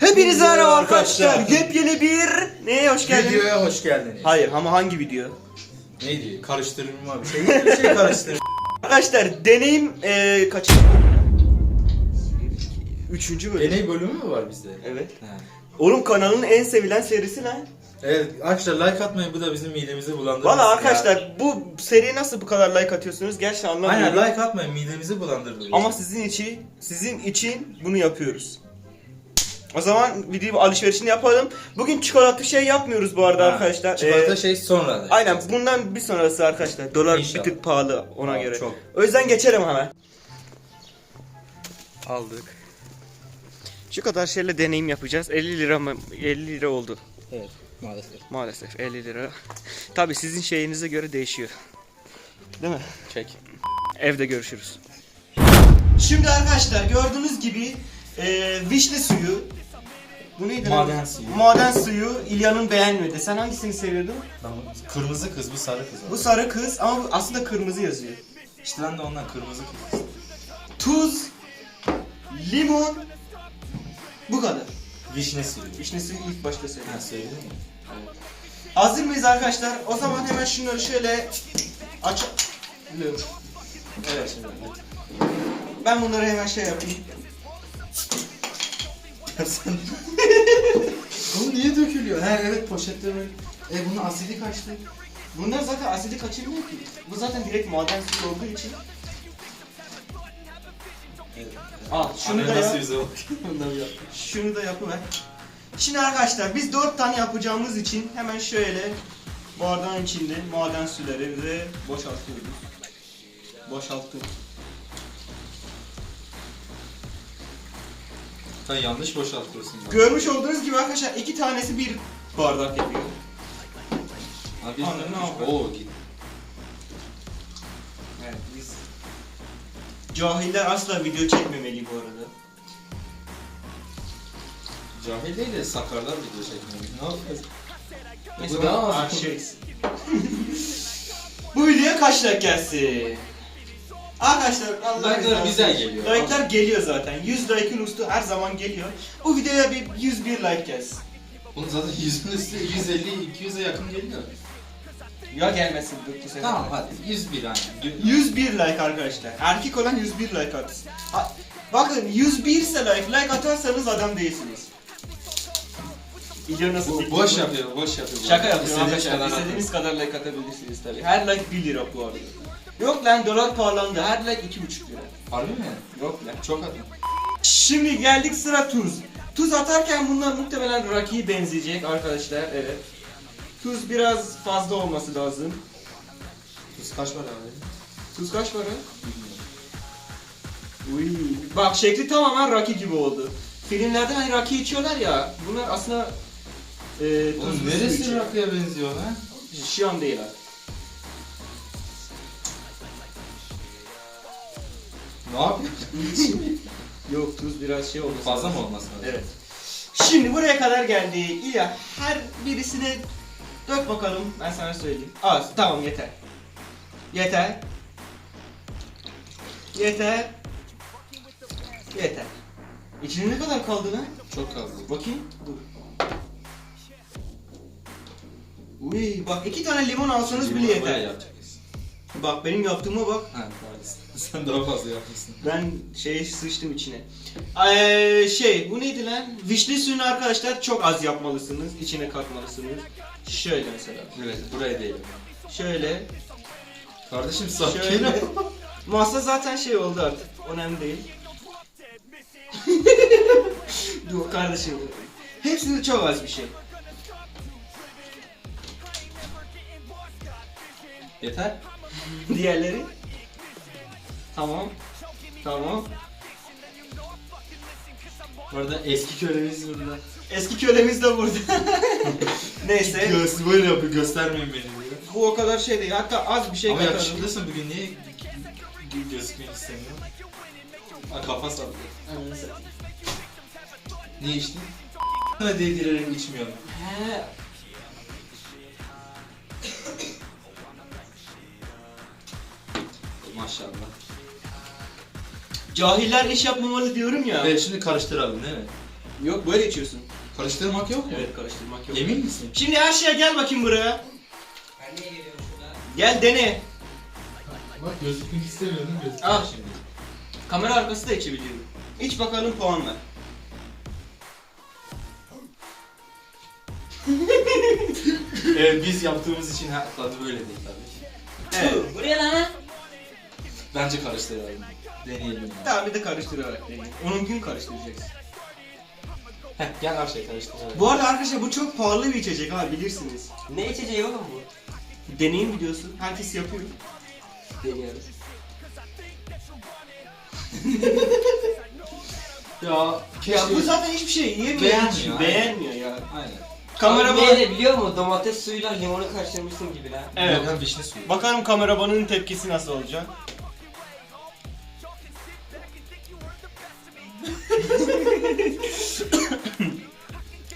Hepinize merhaba arkadaşlar. Yepyeni bir neye hoş geldiniz? Videoya hoş geldiniz. Hayır ama hangi video? Neydi? Karıştırma bir şey. Bir şey karıştır. Arkadaşlar deneyim eee kaç? Üçüncü bölüm. Deney bölümü mü var bizde? Evet. He. Oğlum kanalın en sevilen serisi lan. Evet arkadaşlar like atmayın bu da bizim midemizi bulandırmasın Valla ya. arkadaşlar bu seriye nasıl bu kadar like atıyorsunuz gerçekten anlamıyorum. Aynen like atmayın midemizi bulandırır. Ama sizin için sizin için bunu yapıyoruz. O zaman video alışverişini yapalım. Bugün çikolata şey yapmıyoruz bu arada Ha, arkadaşlar. Çikolata Ee, şey sonra. Aynen bundan bir sonrası arkadaşlar. Dolar İnşallah. bir tık pahalı ona Aa, göre. çok. O yüzden geçelim hemen. Aldık. Şu kadar şeyle deneyim yapacağız. 50 lira mı? 50 lira oldu. Evet maalesef. Maalesef 50 lira. Tabi sizin şeyinize göre değişiyor. Değil mi? Çek. Evde görüşürüz. Şimdi arkadaşlar gördüğünüz gibi e, vişne suyu. Bu neydi? lan? Maden suyu. Maden suyu İlya'nın beğenmedi. Sen hangisini seviyordun? Tamam. Kırmızı kız bu sarı kız. Bu sarı kız ama bu aslında kırmızı yazıyor. İşte ben de ondan kırmızı kız. Tuz, limon, bu kadar. Vişne suyu. Vişne suyu ilk başta Ha söyledim. söyledin mi? Hazır mıyız arkadaşlar? O zaman hemen şunları şöyle aç. Evet. Ben bunları hemen şey yapayım. Sen... Bu niye dökülüyor? He evet poşette böyle. E bunun asidi kaçtı. Bunlar zaten asidi kaçırmıyor ki. Bu zaten direkt maden suyu olduğu için. Evet. Al şunu da nasıl yap. yüze bak. Şunu da yapıver. Şimdi arkadaşlar biz 4 tane yapacağımız için hemen şöyle bardağın içinde maden sularımızı boşaltıyoruz. Boşalttık. Sen yanlış boşaltıyorsun. bak. Görmüş olduğunuz gibi arkadaşlar iki tanesi bir bardak yapıyor. Abi Anladın ne yapıyor? Oo git. Evet biz Cahiller asla video çekmemeli bu arada. Cahil değil de sakarlar video çekmiyor. Ne yapıyorsun? Neyse Bu daha az. bu videoya kaç like gelsin? Arkadaşlar Allah Like'lar güzel geliyor. Like'lar geliyor zaten. 100 like'ın üstü her zaman geliyor. Bu videoya bir 101 like gelsin. Bunun zaten yüzün üstü 150-200'e yakın geliyor. Ya gelmesin bu, sefer. Tamam hadi 101 hani. 101 like arkadaşlar. Erkek olan 101 like atsın. Ha, bakın 101 ise like, like atarsanız adam değilsiniz. Video nasıl? Bu, boş yapıyor, boş yapıyor. Şaka yapıyorum İstediğiniz arkadaşlar. kadar İstediğiniz kadar like atabilirsiniz tabii. Her like 1 lira bu arada. Yok lan dolar pahalandı. Her like 2,5 lira. Harbi mi? Yok lan. Çok atın. Şimdi geldik sıra tuz. Tuz atarken bunlar muhtemelen rakiye benzeyecek arkadaşlar. Evet. Tuz biraz fazla olması lazım. Tuz kaç var abi? Tuz kaç para? Uy. Bak şekli tamamen Rocky gibi oldu. Filmlerde hani Rocky içiyorlar ya. Bunlar aslında e, Oğlum tuzlu su neresi içiyor. rakıya benziyor lan? Şu an değil abi. Ne yapıyorsun? Yok tuz biraz şey oldu. Fazla mı olması lazım? Evet. Şimdi buraya kadar geldi. İlya her birisine dök bakalım. Ben sana söyleyeyim. Az tamam yeter. Yeter. Yeter. Yeter. İçinde ne kadar kaldı lan? Çok kaldı. Bakayım. Dur. Uy bak iki tane limon alsanız bile yeter. Bak benim yaptığıma bak. Ha maalesef. Sen daha fazla yapmışsın. Ben şey sıçtım içine. Ee, şey bu neydi lan? Vişne suyunu arkadaşlar çok az yapmalısınız. içine katmalısınız. Şöyle mesela. Evet buraya değil. Şöyle. Kardeşim sakin Şöyle. ol. Masa zaten şey oldu artık. Önemli değil. Dur kardeşim. Hepsinde çok az bir şey. Yeter. Diğerleri. Tamam. Tamam. Bu arada eski kölemiz burada. Eski kölemiz de burada. Neyse. Göz böyle yapıyor göstermeyin beni diyor. Bu o kadar şey değil. Hatta az bir şey Ama katarım. yakışıklısın bugün niye gö- gözükmek istemiyor? Ha kafa sallıyor. Satayım. Ne içtin? Sana değdirelim içmiyorum. He. Maşallah. Cahiller iş yapmamalı diyorum ya. Evet şimdi karıştıralım değil mi? Yok böyle içiyorsun. Karıştırmak yok mu? Evet karıştırmak yok. Emin misin? Şimdi her şeye gel bakayım buraya. Ben niye geliyorum şurada? Gel dene. Bak gözükmek istemiyordum gözüküyor Al. şimdi. Kamera arkası da içebiliyorum. İç bakalım puan ver. Evet biz yaptığımız için ha, tadı böyle değil tabii. Evet. Buraya lan. Bence karıştıralım. Deneyelim yani. Tamam bir de karıştırarak deneyin. Onunkini karıştıracaksın. Heh, gel her şeyi karıştıralım. Bu arada arkadaşlar bu çok pahalı bir içecek ha bilirsiniz. Ne içeceği oğlum bu? Deneyim videosu. Herkes yapıyor. Deniyoruz. Ya Ya bu zaten hiçbir şey yiyemiyor. Beğenmiyor, aynen. Beğenmiyor ya. Aynen. Kamera Abi bana... neyle biliyor musun? Domates suyuyla limonu karıştırmışsın gibi lan. Evet. Yok lan vişne suyu. Bakalım kameramanın tepkisi nasıl olacak.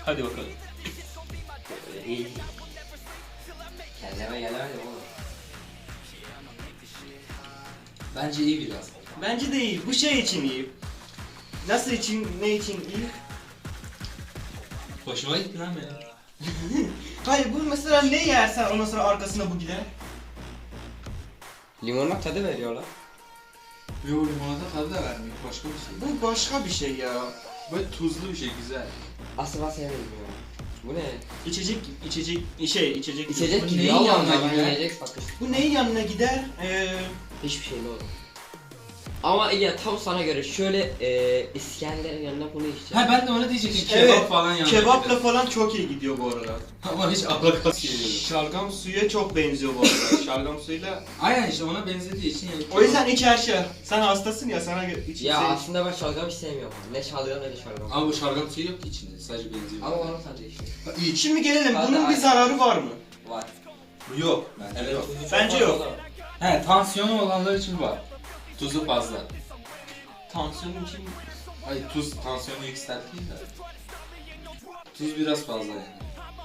Hadi bakalım. İyi. Kendime gelemedim oğlum. Bence iyi biraz. Bence de iyi. Bu şey için iyi. Nasıl için, ne için iyi? Hoşuma gitti lan benim. Hayır bu mesela ne yersen ondan sonra arkasına bu gider. Limonla tadı veriyorlar. Yo limonata tadı da vermiyor. Başka bir şey. Bu başka bir şey ya. Böyle tuzlu bir şey güzel. Asla sevmedim ya. Bu ne? İçecek, içecek, şey içecek. İçecek Bu gibi neyin yanına gider? Bu neyin yanına gider? Ee, Hiçbir şey ne olur. Ama İlya tam sana göre şöyle e, İskender'in yanında bunu içeceğim. Ha ben de onu diyecektim. Kebap Evet, falan yanında. kebapla falan çok iyi gidiyor bu arada. Ama hiç alakası geliyor. Şalgam suya çok benziyor bu arada. Şalgam suyuyla. Aynen işte ona benzediği için. yani O yüzden iç her şey. Sen hastasın ya sana gö- iç. Ya sen- aslında ben şalgam hiç sevmiyorum. Ne şalgam ne de şalgam. Ama bu şalgam suyu yok ki içinde. Sadece benziyor. Ama onun tadı işte. İç. Şimdi gelelim. Hadi, Bunun bir hadi. zararı var mı? Var. Yok. Bence Evet, yok. He tansiyonu olanlar için var. Tuzu fazla. Tansiyonun için. Ay tuz tansiyonu yükselteyim de. Tuz biraz fazla yani.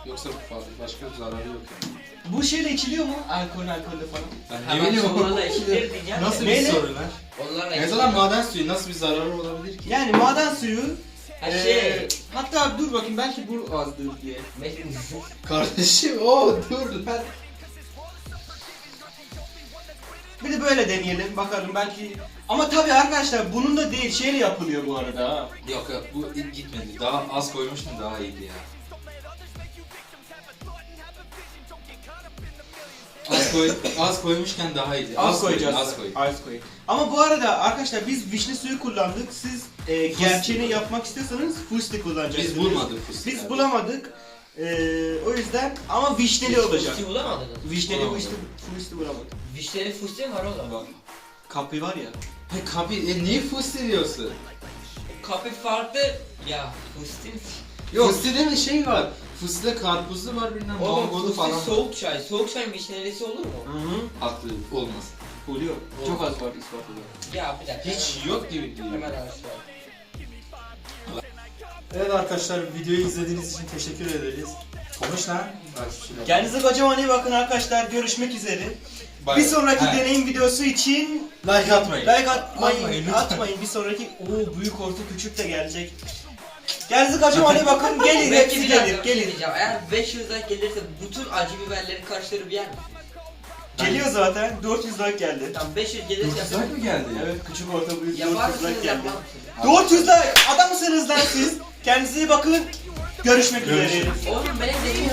Yoksa fazla başka bir zararı yok yani. Bu şeyle içiliyor mu? Alkol, alkolle falan. Ben Hemen ne bileyim sonlarla eşitleri diyeceğim. Nasıl bir Neyle? soru lan? Onlarla Mesela maden suyu nasıl bir zararı olabilir ki? Yani maden suyu. Ha ee, şey. hatta dur bakayım belki bu azdır diye. Metin. Kardeşim o dur lan. Bir de böyle deneyelim bakalım belki. Ama tabii arkadaşlar bunun da değil şeyle yapılıyor bu arada ha. Yok yok bu gitmedi. Daha az koymuştum daha iyiydi ya. Az koy, az koymuşken daha iyiydi. Az, koy, koyacağız. Az koy. Az koy. Ama bu arada arkadaşlar biz vişne suyu kullandık. Siz e, gerçeğini yapmak istiyorsanız fusti kullanacaksınız. Biz bulmadık fıstık. Biz bulamadık. E, o yüzden ama vişneli olacak. Fusti bulamadınız. Vişneli Bulamadım. fusti, fusti bulamadık. Vişneli fusti var o zaman? Kapı var ya. He kapı, e, niye fusti diyorsun? Kapı farklı. Ya fusti Yok. Fusti'de mi şey var? Fusti'de karpuzlu var bilmem Oğlum mangolu fusti falan. var. soğuk çay. Soğuk çayın vişnelisi olur mu? Hı hı. Haklı olmaz. Oluyor. Çok az var ispatı var. Ya bir dakika. Hiç yok gibi değil. Hemen araştıralım. Evet arkadaşlar videoyu izlediğiniz için teşekkür ederiz. Konuş lan. Kendinize kocaman iyi bakın arkadaşlar. Görüşmek üzere. Bay- Bir sonraki He. deneyim videosu için Like atmayın. like atmayın, Atmayın, atmayın. lütfen. Bir sonraki o büyük orta küçük de gelecek. Kendinize kocaman iyi bakın. Gelin Belki hepsi bir dakika gelir. bir şey Gelin. diyeceğim. Eğer 500 like gelirse bütün acı biberleri karıştırıp yer misin? Geliyor zaten. 400 like geldi. Tamam 500 gelirse Uzak mı geldi? Evet küçük orta büyük Yapar 400 like geldi. yapmaz mısınız? 400 like adam mısınız lan siz? Kendinize iyi bakın. Görüşmek üzere. Oğlum benim dediğim